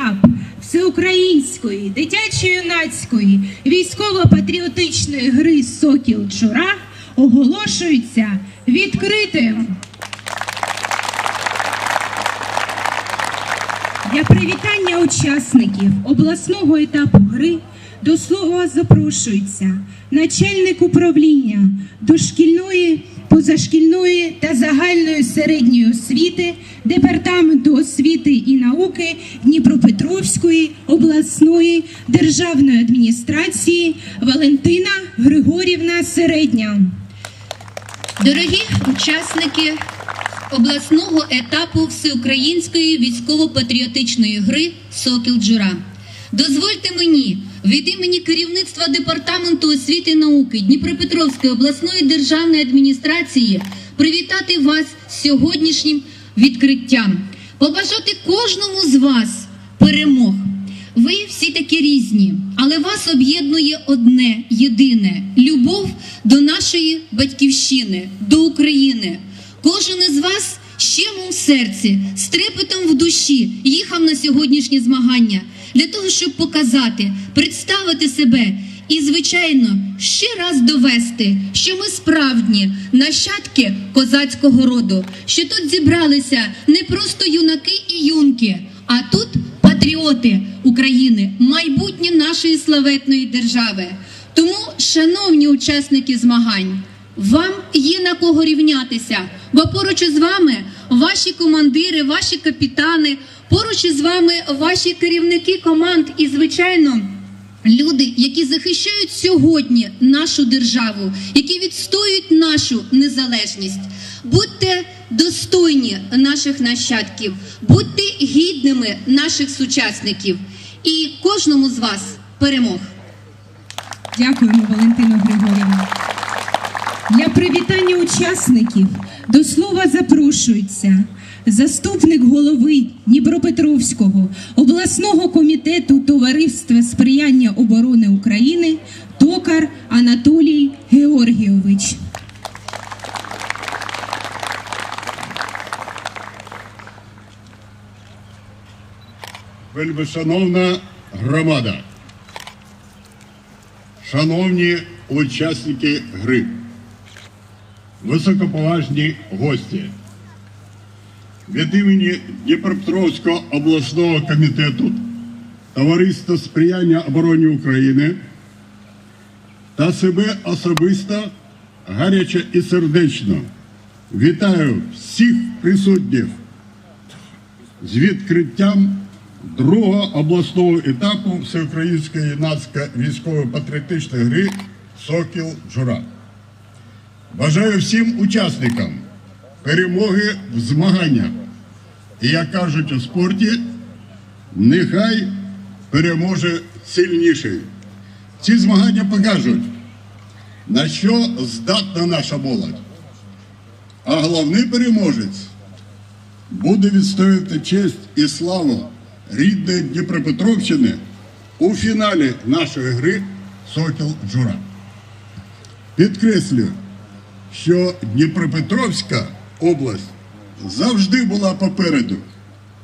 етап всеукраїнської дитячо-юнацької військово-патріотичної гри Сокіл Джура оголошується відкритим. Для привітання учасників обласного етапу гри до слова запрошується начальник управління дошкільної, позашкільної та загальної середньої освіти Департаменту освіти і науки Дніпропетровської обласної державної адміністрації Валентина Григорівна Середня. Дорогі учасники обласного етапу всеукраїнської військово-патріотичної гри Сокіл Джура. Дозвольте мені від імені керівництва департаменту освіти і науки Дніпропетровської обласної державної адміністрації привітати вас з сьогоднішнім відкриттям, побажати кожному з вас перемог. Ви всі такі різні, але вас об'єднує одне єдине любов до нашої батьківщини, до України. Кожен із вас щемом в серці, з в душі їхав на сьогоднішні змагання для того, щоб показати, представити себе і, звичайно, ще раз довести, що ми справжні нащадки козацького роду, що тут зібралися не просто юнаки і юнки, а тут патріоти України, майбутнє нашої славетної держави. Тому, шановні учасники змагань, вам є на кого рівнятися, бо поруч із вами ваші командири, ваші капітани, поруч із вами ваші керівники команд і, звичайно, люди, які захищають сьогодні нашу державу, які відстоюють нашу незалежність. Будьте достойні наших нащадків, будьте гідними наших сучасників і кожному з вас перемог. Дякуємо, Валентина Григорівна. Для привітання учасників до слова запрошується заступник голови Дніпропетровського обласного комітету Товариства сприяння оборони України Токар Анатолій Георгійович. Вельмишановна громада, шановні учасники гри, високоповажні гості, від імені Дніпропетровського обласного комітету Товариства сприяння обороні України та себе особисто гаряче і сердечно вітаю всіх присутніх з відкриттям другого обласного етапу всеукраїнської юнацької військово-патріотичної гри Сокіл Джура. Бажаю всім учасникам перемоги в змаганнях. І як кажуть у спорті, нехай переможе сильніший. Ці змагання покажуть, на що здатна наша молодь. А головний переможець буде відстоювати честь і славу рідної Дніпропетровщини у фіналі нашої гри Сокіл Джура. Підкреслюю, що Дніпропетровська область завжди була попереду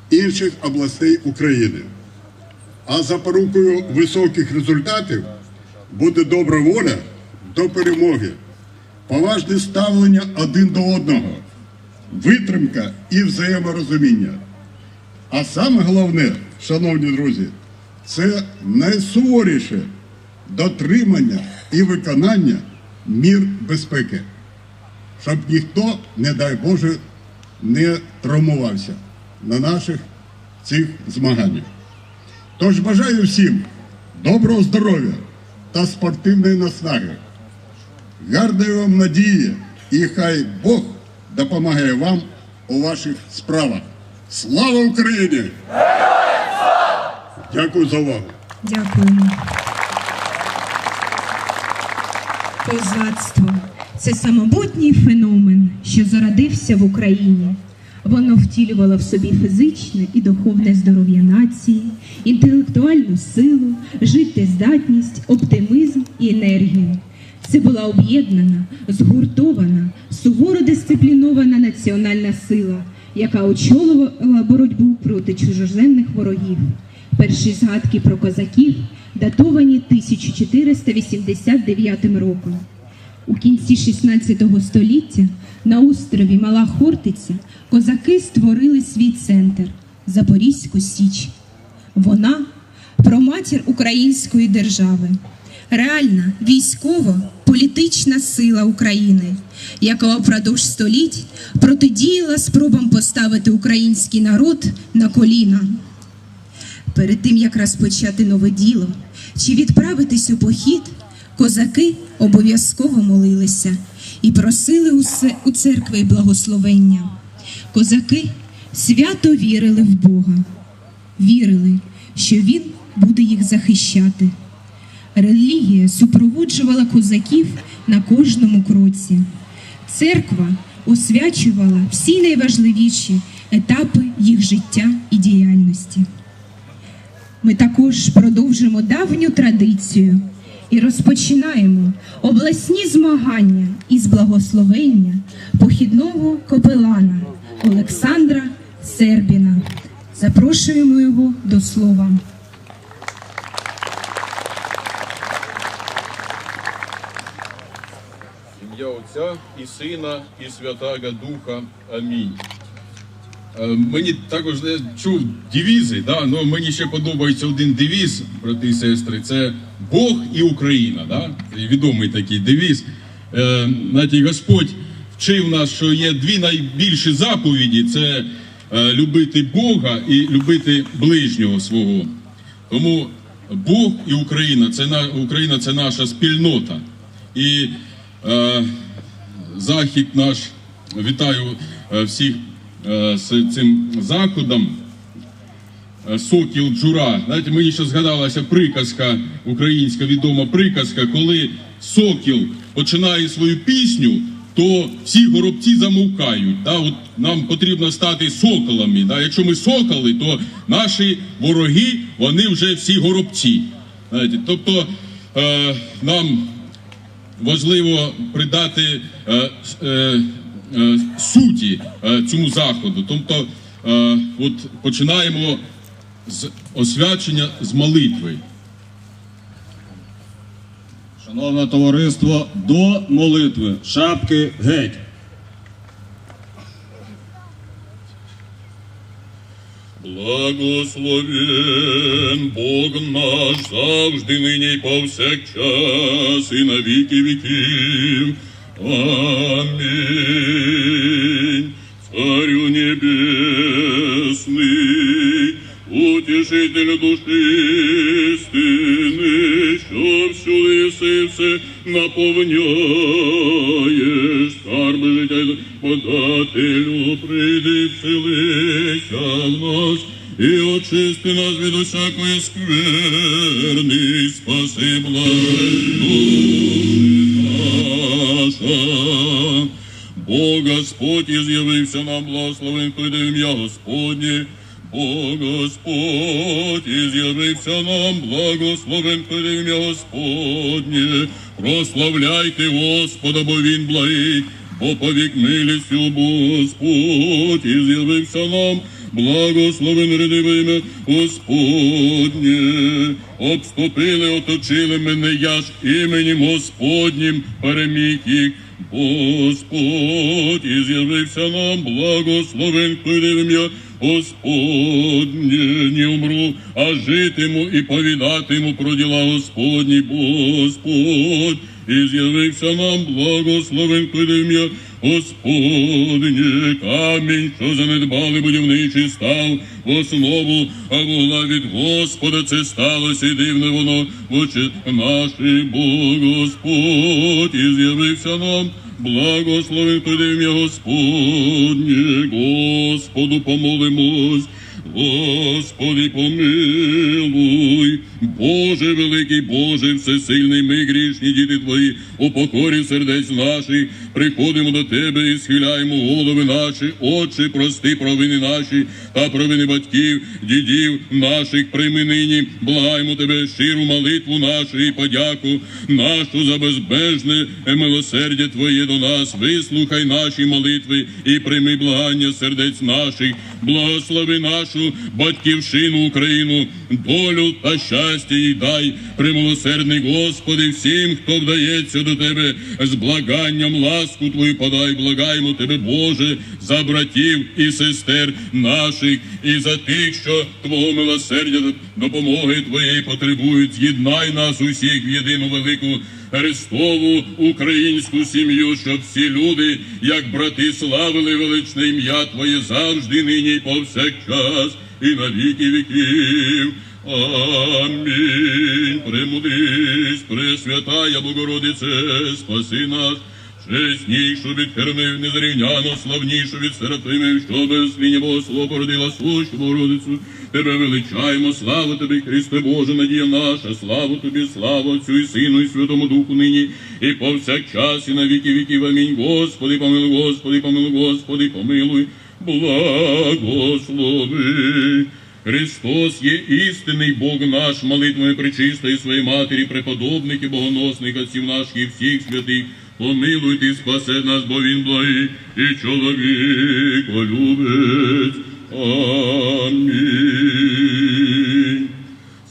інших областей України. А запорукою високих результатів буде добра воля до перемоги, поважне ставлення один до одного, витримка і взаєморозуміння. А саме головне, шановні друзі, це найсуворіше дотримання і виконання мір безпеки, щоб ніхто, не дай Боже, не травмувався на наших цих змаганнях. Тож бажаю всім доброго здоров'я та спортивної наснаги, гарної вам надії і хай Бог допомагає вам у ваших справах. Слава Україні! Дякую за увагу. Дякуємо. Козацтво це самобутній феномен, що зародився в Україні. Воно втілювало в собі фізичне і духовне здоров'я нації, інтелектуальну силу, життєздатність, оптимізм і енергію. Це була об'єднана, згуртована, суворо дисциплінована національна сила, яка очолювала боротьбу проти чужоземних ворогів. Перші згадки про козаків датовані 1489 роком. У кінці 16 століття на острові Мала Хортиця козаки створили свій центр Запорізьку Січ. Вона проматір української держави, реальна військово-політична сила України, яка впродовж століть протидіяла спробам поставити український народ на коліна. Перед тим як розпочати нове діло чи відправитись у похід, козаки обов'язково молилися і просили у церкви благословення. Козаки свято вірили в Бога, вірили, що Він буде їх захищати. Релігія супроводжувала козаків на кожному кроці. Церква освячувала всі найважливіші етапи їх життя і діяльності. Ми також продовжимо давню традицію і розпочинаємо обласні змагання із благословення похідного капелана Олександра Сербіна. Запрошуємо його до слова. Ім'я Отця і Сина, і Святого Духа. Амінь. Е, Мені також я чув девізи, да? ну, мені ще подобається один девіз, брати і сестри, це Бог і Україна. Да? Відомий такий девіз. Е, знаєте, Господь вчив нас, що є дві найбільші заповіді: це е, любити Бога і любити ближнього свого. Тому Бог і Україна це на Україна це наша спільнота. І е, захід наш вітаю е, всіх з цим заходом. Е, Сокіл Джура. Знаєте, мені ще згадалася приказка, українська відома приказка, коли сокіл починає свою пісню, то всі горобці замовкають. Да? От нам потрібно стати соколами. Да? Якщо ми соколи, то наші вороги вони вже всі горобці. Знаєте, тобто е, нам важливо придати е, е, е, суті е, цьому заходу. Тобто, е, от починаємо з освячення з молитви. Шановне товариство, до молитви. Шапки геть. Благословен Бог наш завжди нині і повсякчас і на віки віків. Амінь. Царю небесний, утішитель душі істини, що всюди си все наповняєш, скарби життя подателю, прийди, вселися в нас, і очисти нас від усякої скверни, і спаси благодать Бог Господь і з'явився нам, благословен прийде ім'я Господнє. Бог Господь і з'явився нам, благословен прийде ім'я Господнє. Прославляйте Господа, бо Він благий, бо повік милістю Господь і з'явився нам, благословен рядиве ім'я Господнє. Обступили, оточили мене, я ж іменем Господнім переміг їх. Господь і з'явився нам, благословен ім'я Господнє, не умру, а житиму і повідатиму про діла Господні, Господь, і з'явився нам, благословен ім'я Господнє, камінь, що занедбали будівничий став в основу, а вугла від Господа це сталося, і дивне воно в очі наші, Бог Господь, і з'явився нам, Благословив ім'я Господнє, Господу помолимось. Господи, помилуй, Боже великий, Боже всесильний, ми грішні діти Твої, у покорі сердець наших, приходимо до Тебе і схиляємо голови наші, Отче, прости провини наші та провини батьків, дідів наших, прийми нині, благаємо Тебе щиру молитву нашу і подяку нашу за безбежне милосердя Твоє до нас, вислухай наші молитви і прийми благання сердець наших, благослови нашу нашу батьківщину Україну, долю та щастя їй дай, примилосердний Господи, всім, хто вдається до Тебе з благанням, ласку Твою подай, благаємо Тебе, Боже, за братів і сестер наших, і за тих, що Твого милосердя допомоги Твоєї потребують. З'єднай нас усіх в єдину велику Христову українську сім'ю, щоб всі люди, як брати, славили величне ім'я Твоє завжди, нині й повсякчас, і на віки віків. Амінь. Премудрість, Пресвятая Богородице, спаси нас. Чеснішу від хернив, незрівняно, славнішу від серафимів, що без сління Богослова породила сущу Богородицю. Тебе величаємо, слава тобі, Христе Боже, надія наша, славу тобі, слава Отцю і Сину, і Святому Духу нині, і повсякчас, і на віки віків. Амінь. Господи, помилуй, Господи, помилуй, Господи, помилуй, благослови. Христос є істинний Бог наш, молитвами пречистої своєї матері, преподобних і богоносних отців наших і всіх святих. Помилуй ти, спасе нас, бо він благий і чоловік любець. Амінь.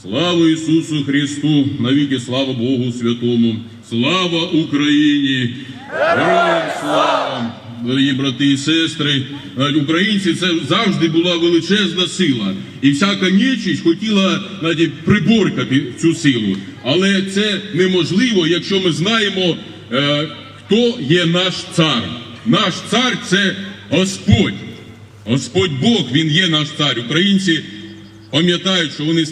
Слава Ісусу Христу, навіки слава Богу Святому, слава Україні, героям слава! Дорогі брати і сестри, е, українці це завжди була величезна сила, і всяка нечість хотіла навіть приборкати цю силу. Але це неможливо, якщо ми знаємо, хто є наш цар. Наш цар це Господь. Господь Бог, Він є наш цар. Українці пам'ятають, що вони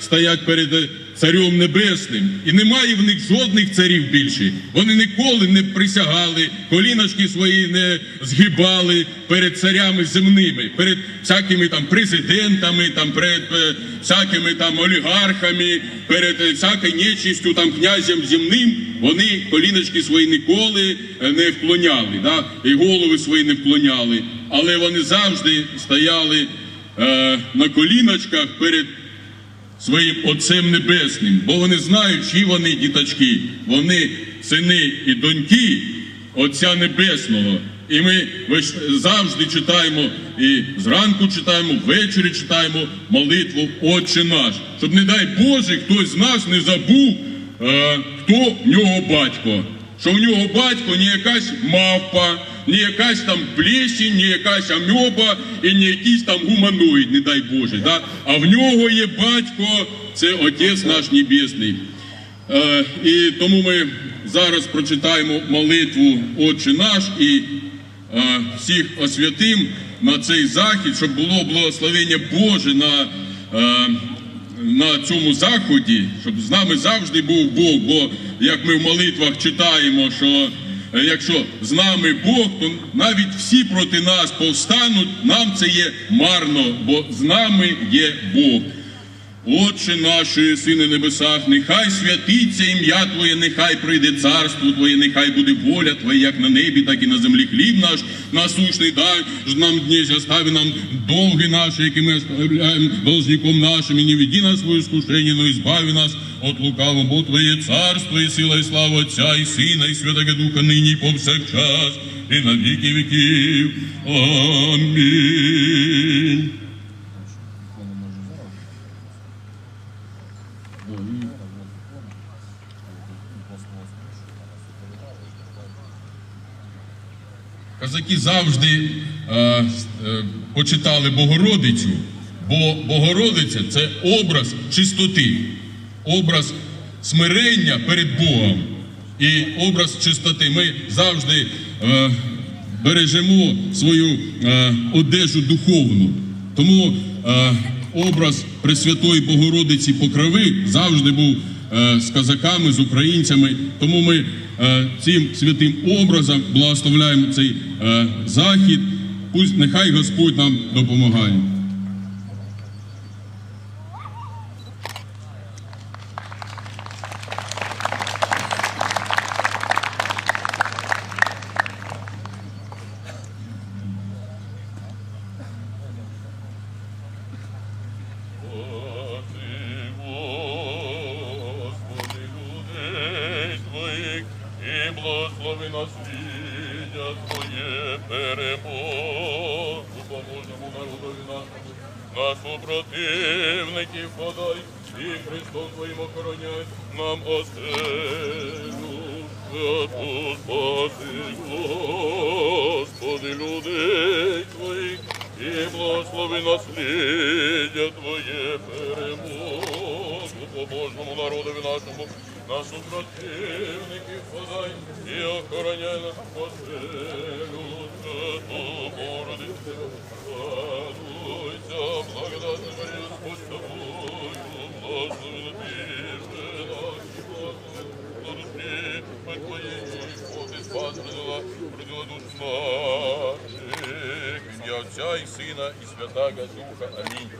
стоять, перед е, царем небесним, і немає в них жодних царів більше. Вони ніколи не присягали, коліночки свої не згибали перед царями земними, перед всякими там президентами, там перед е, всякими там олігархами, перед е, всякою нечистю, там князем земним. Вони коліночки свої ніколи е, не вклоняли, да? і голови свої не вклоняли, але вони завжди стояли е, на коліночках перед своїм Отцем Небесним, бо вони знають, чиї вони діточки, вони сини і доньки Отця Небесного. І ми завжди читаємо і зранку читаємо, ввечері читаємо молитву Отче наш, щоб, не дай Боже, хтось з нас не забув, е, хто в нього батько. Що в нього батько не якась мавпа, не якась там плесінь, не якась амьоба і не якийсь там гуманоїд, не дай Боже. Да? А в нього є батько, це Отець наш Небесний. Е, і тому ми зараз прочитаємо молитву Отче наш і е, всіх освятим на цей захід, щоб було благословення Боже на, е, на цьому заході, щоб з нами завжди був Бог. Бо як ми в молитвах читаємо, що якщо з нами Бог, то навіть всі проти нас повстануть, нам це є марно, бо з нами є Бог. Отче наш, що єси на небесах, нехай святиться ім'я Твоє, нехай прийде царство Твоє, нехай буде воля Твоя, як на небі, так і на землі. Хліб наш насущний дай ж нам дні, остави нам долги наші, які ми оставляємо должником нашим, і не веди нас в свою скушення, но избави нас от лукавого, бо Твоє царство і сила, і слава Отця, і Сина, і Святого Духа, нині і повсякчас, і на віки віків. Амінь. Казаки завжди е, е, почитали Богородицю, бо Богородиця це образ чистоти, образ смирення перед Богом і образ чистоти. Ми завжди е, бережемо свою е, одежу духовну. Тому е, образ Пресвятої Богородиці Покрови завжди був з казаками, з українцями. Тому ми цим святим образом благословляємо цей захід. Пусть нехай Господь нам допомагає. Господи, людей Твоїх, і благослови нас світ. Твоє перемогу, поможемо народові нашому, на супротивників подай, і Христом Твоїм охороняй. Нам оселю, святу спаси, Господи, людей Твоїх, і благослови насліддя Твоє перемогу, побожному народові нашому, на супротивників подай, і охороняй нас оселю, святу Богородицю, радуйся, Отця і Сина, і Святаго Духа. Амінь.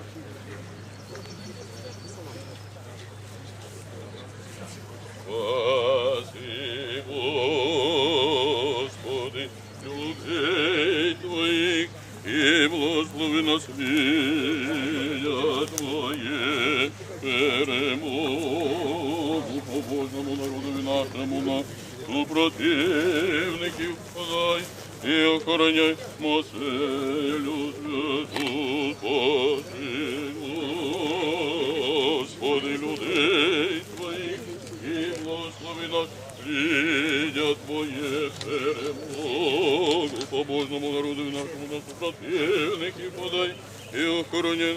Перемогу по Божному народові нашому на супротивників подай, і охороняй моселю святу спаси, Господи, людей Твоїх, і благослови нас, слідя Твоє перемогу, побожному народу нашому на супротивників подай, і охороняй